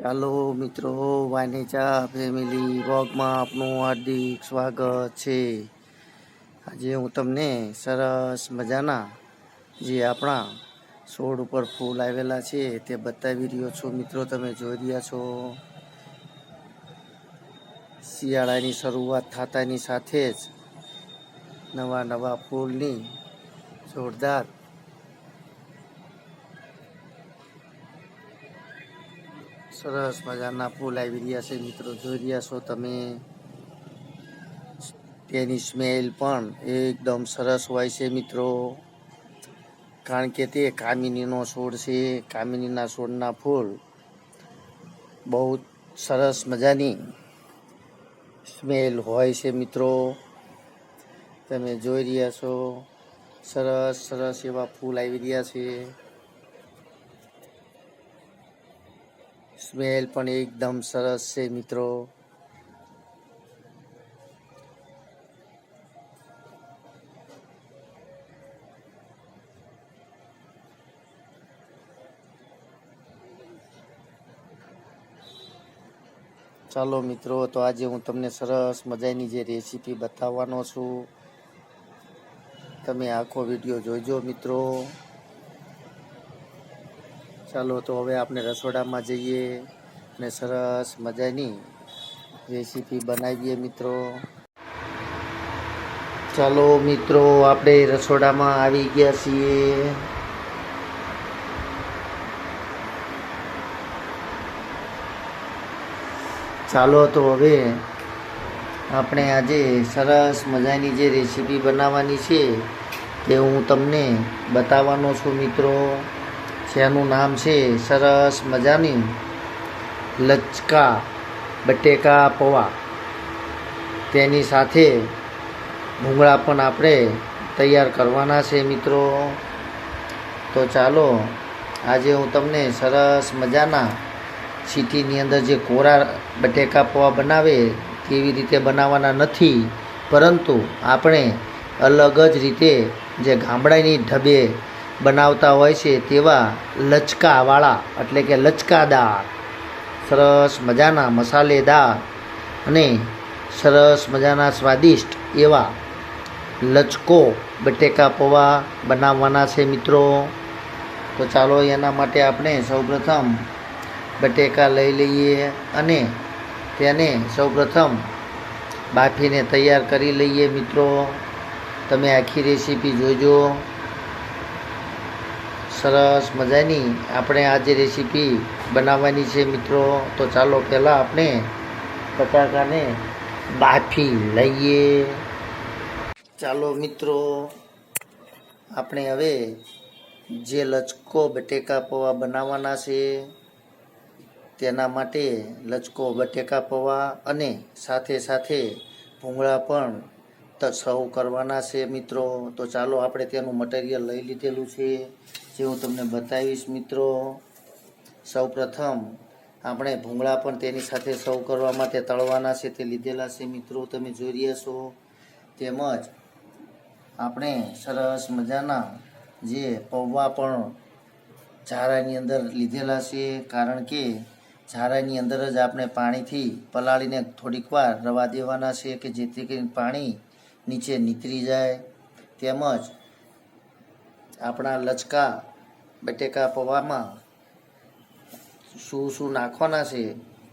ચાલો મિત્રો વાનેચા ફેમિલી વ્લોગમાં આપનું હાર્દિક સ્વાગત છે. આજે હું તમને સરસ મજાના જે આપણા છોડ ઉપર ફૂલ આવેલા છે તે બતાવી રહ્યો છું. મિત્રો, તમે જોઈ રહ્યા છો. શિયાળાની શરૂઆત થતાની સાથે જ નવા નવા ફૂલની જોરદાર સરસ મજાના ફૂલ આવી રહ્યા છે મિત્રો. જોઈ રહ્યા છો તમે? તેની સ્મેલ પણ એકદમ સરસ હોય છે મિત્રો. કારણ કે તે કામિનીનો છોડ છે. કામિનીના છોડના ફૂલ બહુ સરસ મજાની સ્મેલ હોય છે મિત્રો. તમે જોઈ રહ્યા છો? સરસ સરસ એવા ફૂલ આવી રહ્યા છે. સ્મેલ પણ એકદમ સરસ છે, મિત્રો. ચાલો, મિત્રો, તો આજે હું તમને સરસ મજાની જે રેસીપી બતાવવાનો છું. તમે આખો વીડિયો જોઈજો મિત્રો. ચાલો તો હવે આપણે રસોડામાં જઈએ અને સરસ મજાની રેસીપી બનાવીએ મિત્રો. ચાલો મિત્રો, આપણે રસોડામાં આવી ગયા છીએ. ચાલો તો હવે આપણે આજે સરસ મજાની જે રેસીપી બનાવવાની છે તે હું તમને બતાવવાનો છું મિત્રો. જેનું નામ છે, સરસ મજાની લચકા બટેકા પૌવા. તેની સાથે ભૂંગળા પણ આપણે તૈયાર કરવાના છે મિત્રો. તો ચાલો, આજે હું તમને સરસ મજાના સિટીની અંદર જે કોરા બટેકા પૌવા બનાવે તેવી રીતે બનાવવાના નથી, પરંતુ આપણે અલગ જ રીતે જે ગામડાની ઢબે બનાવતા હોય છે તેવા લચકાવાળા, એટલે કે લચકાદાર. સરસ મજાના મસાલેદાર અને સરસ મજાના સ્વાદિષ્ટ એવા લચકો બટેકા પૌવા બનાવવાના છે મિત્રો. તો ચાલો એના માટે આપણે સૌપ્રથમ બટેકા લઈ લઈએ અને તેને સૌપ્રથમ બાફીને તૈયાર કરી લઈએ મિત્રો. તમે આખી રેસીપી જોજો. સરસ મજાની આપણે આજે રેસીપી બનાવવાની છે મિત્રો, તો ચાલો પહેલાં આપણે બટાકાને બાફી લઈએ. ચાલો મિત્રો, આપણે હવે જે લચકો બટેકા પૌવા બનાવવાના છે, તેના માટે લચકો, બટેકા પૌવા અને સાથે સાથે ભૂંગળા પણ સર્વ કરવાના છે મિત્રો. તો ચાલો આપણે તેનું મટીરિયલ લઈ લીધેલું છે, જે હું તમને બતાવીશ મિત્રો. સૌપ્રથમ આપણે ભૂંગળા પણ તેની સાથે સૌ કરવા માટે તળવાના છે, તે લીધેલા છે મિત્રો. તમે જોઈ રહ્યા છો. તેમજ આપણે સરસ મજાના જે પૌવા પણ ઝારાની અંદર લીધેલા છે, કારણ કે ઝારાની અંદર જ આપણે પાણીથી પલાળીને થોડીક વાર રવા દેવાના છે, કે જેથી કરીને પાણી નીચે નીતરી જાય, તેમજ આપણા લચકા, બટેકા પૌવામાં શું શું નાખવાના છે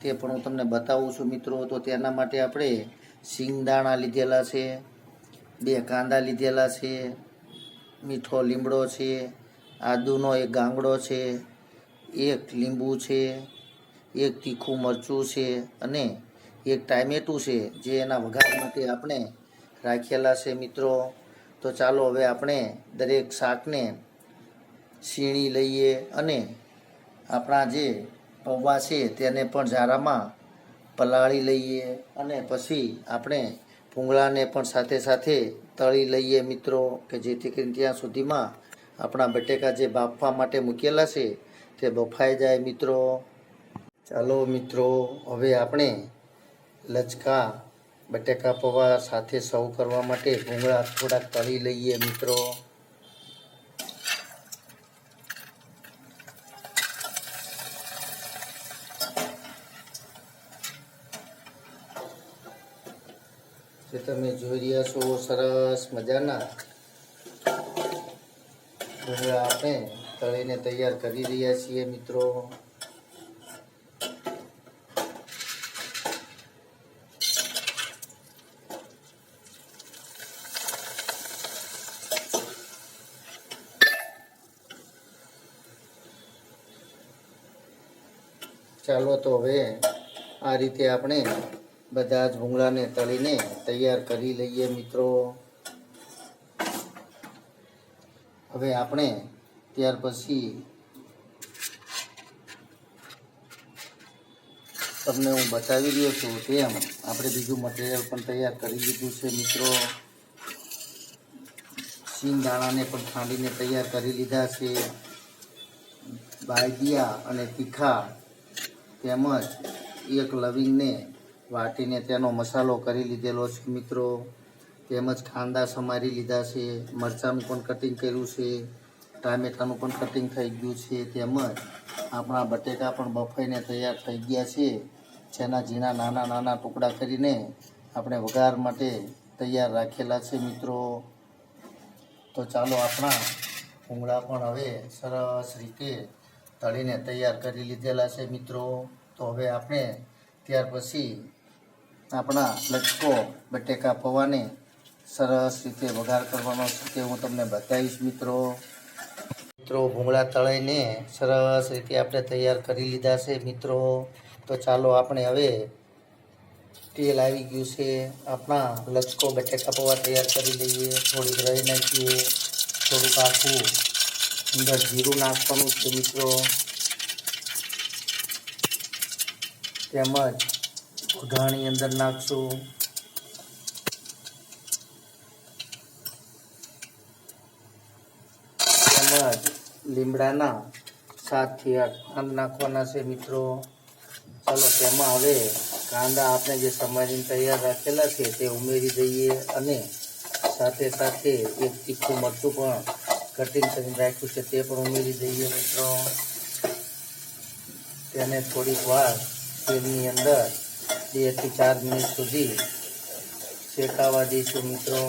તે પણ હું તમને બતાવું છું મિત્રો. તો તેના માટે આપણે સિંગદાણા લીધેલા છે, બે કાંદા લીધેલા છે, મીઠો લીમડો છે, આદુનો એક ગાંગડો છે, એક લીંબુ છે, એક તીખું મરચું છે અને એક ટામેટું છે જે એના વઘાર માટે આપણે રાખેલા છે મિત્રો. તો ચાલો હવે આપણે દરેક શાકને છીણી લઈએ અને આપણા જે પૌવા છે તેને પણ ઝારામાં પલાળી લઈએ અને પછી આપણે ભૂંગળાને પણ સાથે સાથે તળી લઈએ મિત્રો, કે જેથી કરીને ત્યાં સુધીમાં આપણા બટેકા જે બાફવા માટે મૂકેલા છે તે બફાઈ જાય મિત્રો. ચાલો મિત્રો, હવે આપણે લચકા બટેકા પૌવા સાથે સૌ કરવા માટે ભૂંગળા થોડા તળી લઈએ મિત્રો. જે તમે જોઈ રહ્યા છો, સરસ મજાના ભૂંગળા આપણે તળીને તૈયાર કરી રહ્યા છીએ મિત્રો. ચાલો તો હવે આ રીતે આપણે બધા જ ભૂંગળાને તળીને તૈયાર કરી લઈએ મિત્રો. હવે આપણે ત્યાર પછી તમને હું બતાવી રહ્યો છું તેમ આપણે બીજું મટીરિયલ પણ તૈયાર કરી લીધું છે મિત્રો. સીન દાણાને પણ ખાંડીને તૈયાર કરી લીધા છે. બાયદિયા અને તીખા તેમજ એક લવિંગને વાટીને તેનો મસાલો કરી લીધેલો છે, મિત્રો. તેમજ કાંદા સમારી લીધા છે, મરચાંનું પણ કટિંગ કર્યું છે, ટામેટાનું પણ કટિંગ થઈ ગયું છે, તેમજ આપણા બટેકા પણ બફાઈને તૈયાર થઈ ગયા છે. જેના ઝીણા નાના નાના ટુકડા કરીને આપણે વઘાર માટે તૈયાર રાખેલા છે, મિત્રો. તો ચાલો આપણા ભૂંગળા પણ હવે સરસ રીતે તળીને તૈયાર કરી લીધેલા છે મિત્રો. તો હવે આપણે ત્યાર પછી આપણા લચકો બટેકા, પૌવાને સરસ રીતે વઘાર કરવાનો છે તે હું તમને બતાવીશ મિત્રો. મિત્રો, ભૂંગળા તળાઈને સરસ રીતે આપણે તૈયાર કરી લીધા છે મિત્રો. તો ચાલો આપણે હવે તેલ આવી ગયું છે. આપણા લચકો બટેકા, પૌવા તૈયાર કરી લઈએ. થોડીક રહી નાખીએ. થોડુંક આખું અંદર જીરું નાખવાનું છે મિત્રો. તેમજ ઘાણી અંદર નાખશું. તેમજ લીમડાના સાતથી આઠ પાન નાખવાના છે મિત્રો. ચાલો, તેમાં હવે કાંદા આપણે જે સમારીને તૈયાર રાખેલા છે તે ઉમેરી દઈએ અને સાથે સાથે એક તીખું મરચું પણ કટિંગ કરીને રાખ્યું છે તે પણ ઉમેરી દઈએ મિત્રો. તેને થોડીક વાર તેલની અંદર બેથી ચાર મિનિટ સુધી શેકાવા દઈશું મિત્રો.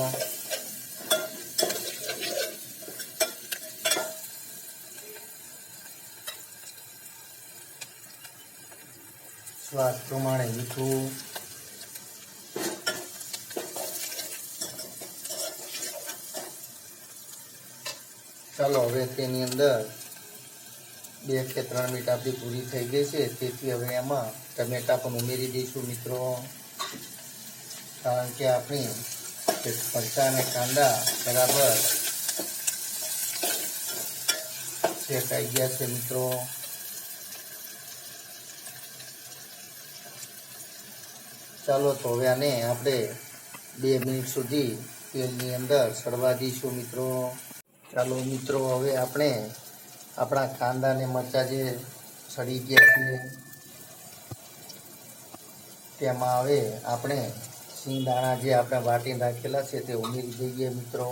સ્વાદ પ્રમાણે મીઠું. ચાલો, હવે તેની અંદર બે કે ત્રણ મિનિટ આપણી પૂરી થઈ ગઈ છે. તેથી હવે એમાં ટમેટા પણ ઉમેરી દઈશું મિત્રો. કારણ કે આપણી મરચાં અને કાંદા બરાબર શેકાઈ ગયા છે મિત્રો. ચાલો, તો હવે આને આપણે બે મિનિટ સુધી તેલની અંદર સડવા દઈશું મિત્રો. ચાલો મિત્રો, હવે આપણે આપણા કાંદા ને મરચાં જે સડી ગયા છે તેમાં હવે આપણે સિંગ દાણા જે આપણે વાટીને રાખેલા છે તે ઉમેરી દઈએ મિત્રો.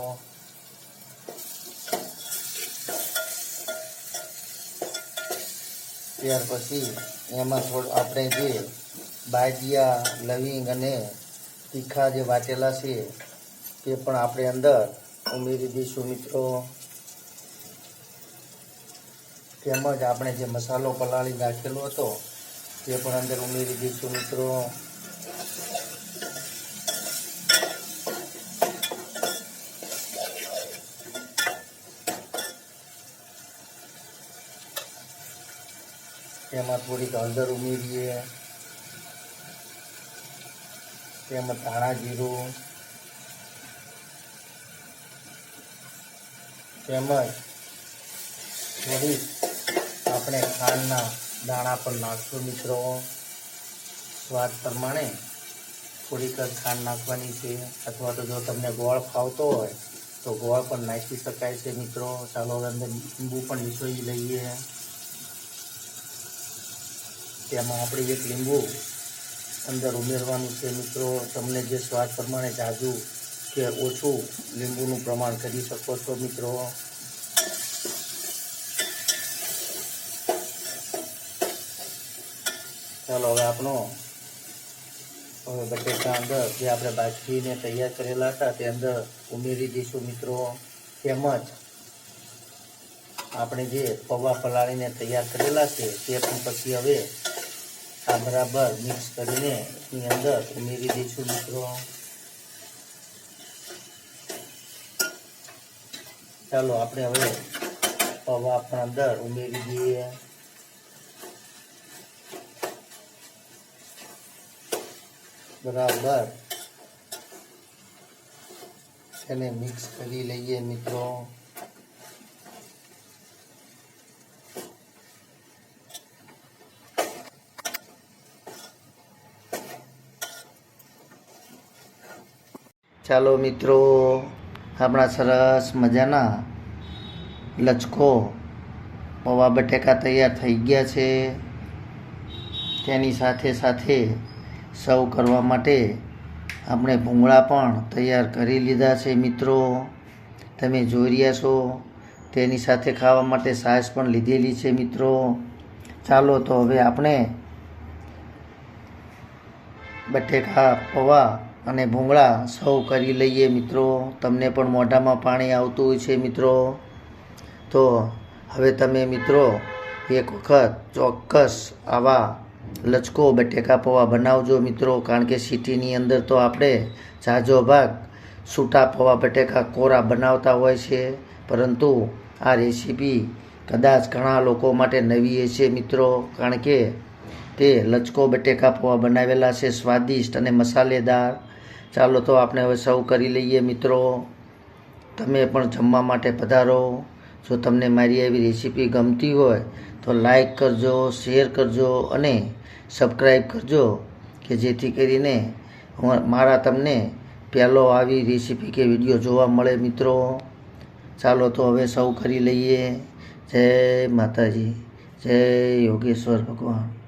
ત્યાર પછી એમાં થોડું આપણે જે બાજિયા, લવિંગ અને તીખા જે વાટેલા છે તે પણ આપણે અંદર ઉમેરી દઈશું મિત્રો. તેમજ આપણે જે મસાલો પલાળી નાખેલો હતો, તે પણ અંદર ઉમેરી દઈશું મિત્રો. તેમાં થોડીક હળદર ઉમેરીએ. તેમજ ધાણા જીરું. તેમજ થોડીક આપણે ખાંડના દાણા પણ નાખશું મિત્રો. સ્વાદ પ્રમાણે થોડીક ખાંડ નાખવાની છે અથવા તો જો તમને ગોળ ફાવતો હોય તો ગોળ પણ નાખી શકાય છે મિત્રો. ચાલો હવે અંદર લીંબુ પણ વિસોઈ લઈએ. તેમાં આપણે એક લીંબુ અંદર ઉમેરવાનું છે મિત્રો. તમને જે સ્વાદ પ્રમાણે જાજુ કે ઓછું લીંબુનું પ્રમાણ કરી શકો છો મિત્રો. ચાલો હવે આપણો હવે બટેકા અંદર જે આપણે બાફીને તૈયાર કરેલા હતા, તે અંદર ઉમેરી દઈશું મિત્રો. તેમજ આપણે જે પૌવા પલાળીને તૈયાર કરેલા છે, તે પણ પછી હવે આ બરાબર મિક્સ કરીને એની અંદર ઉમેરી દઈશું મિત્રો. ચાલો આપણે હવે પૌવા પણ અંદર ઉમેરી દઈએ. બરાબર. એને મિક્સ કરી લઈએ મિત્રો. ચાલો મિત્રો, આપણા સરસ મજાના લચકો, પૌવા બટેકા તૈયાર થઈ ગયા છે. તેની સાથે સાથે સર્વ કરવા માટે આપણે ભૂંગળા પણ તૈયાર કરી લીધા છે, મિત્રો. તમે જોઈ રહ્યા છો, તેની સાથે ખાવા માટે સાસ પણ લીધેલી છે, મિત્રો. ચાલો તો હવે આપણે બટેકા, પૌવા અને ભૂંગળા સૌ કરી લઈએ, મિત્રો. તમને પણ મોઢામાં પાણી આવતું હોય છે, મિત્રો. તો હવે તમે, મિત્રો, એક વખત ચોક્કસ આવા લચકો બટેકા પૌવા બનાવજો મિત્રો, કારણ કે સિટીની અંદર તો આપણે ઝાઝો ભાગ સૂટા પૌવા બટેકા કોરા બનાવતા હોય છે. પરંતુ આ રેસીપી કદાચ ઘણા લોકો માટે નવી છે મિત્રો, કારણ કે તે લચકો બટેકા પૌવા બનાવેલા છે, સ્વાદિષ્ટ અને મસાલેદાર. ચાલો તો આપણે હવે સૌ કરી લઈએ મિત્રો. તમે પણ જમવા માટે પધારો. જો તમને મારી આવી રેસીપી ગમતી હોય, તો લાઈક કરજો શેર કરજો અને સબસ્ક્રાઈબ કરજો, કે જેથી કરીને મારા તમને પહેલો આવી રેસીપી કે વીડિયો જોવા મળે મિત્રો. ચાલો તો હવે સૌ કરી લઈએ. જય માતાજી. જય યોગેશ્વર ભગવાન.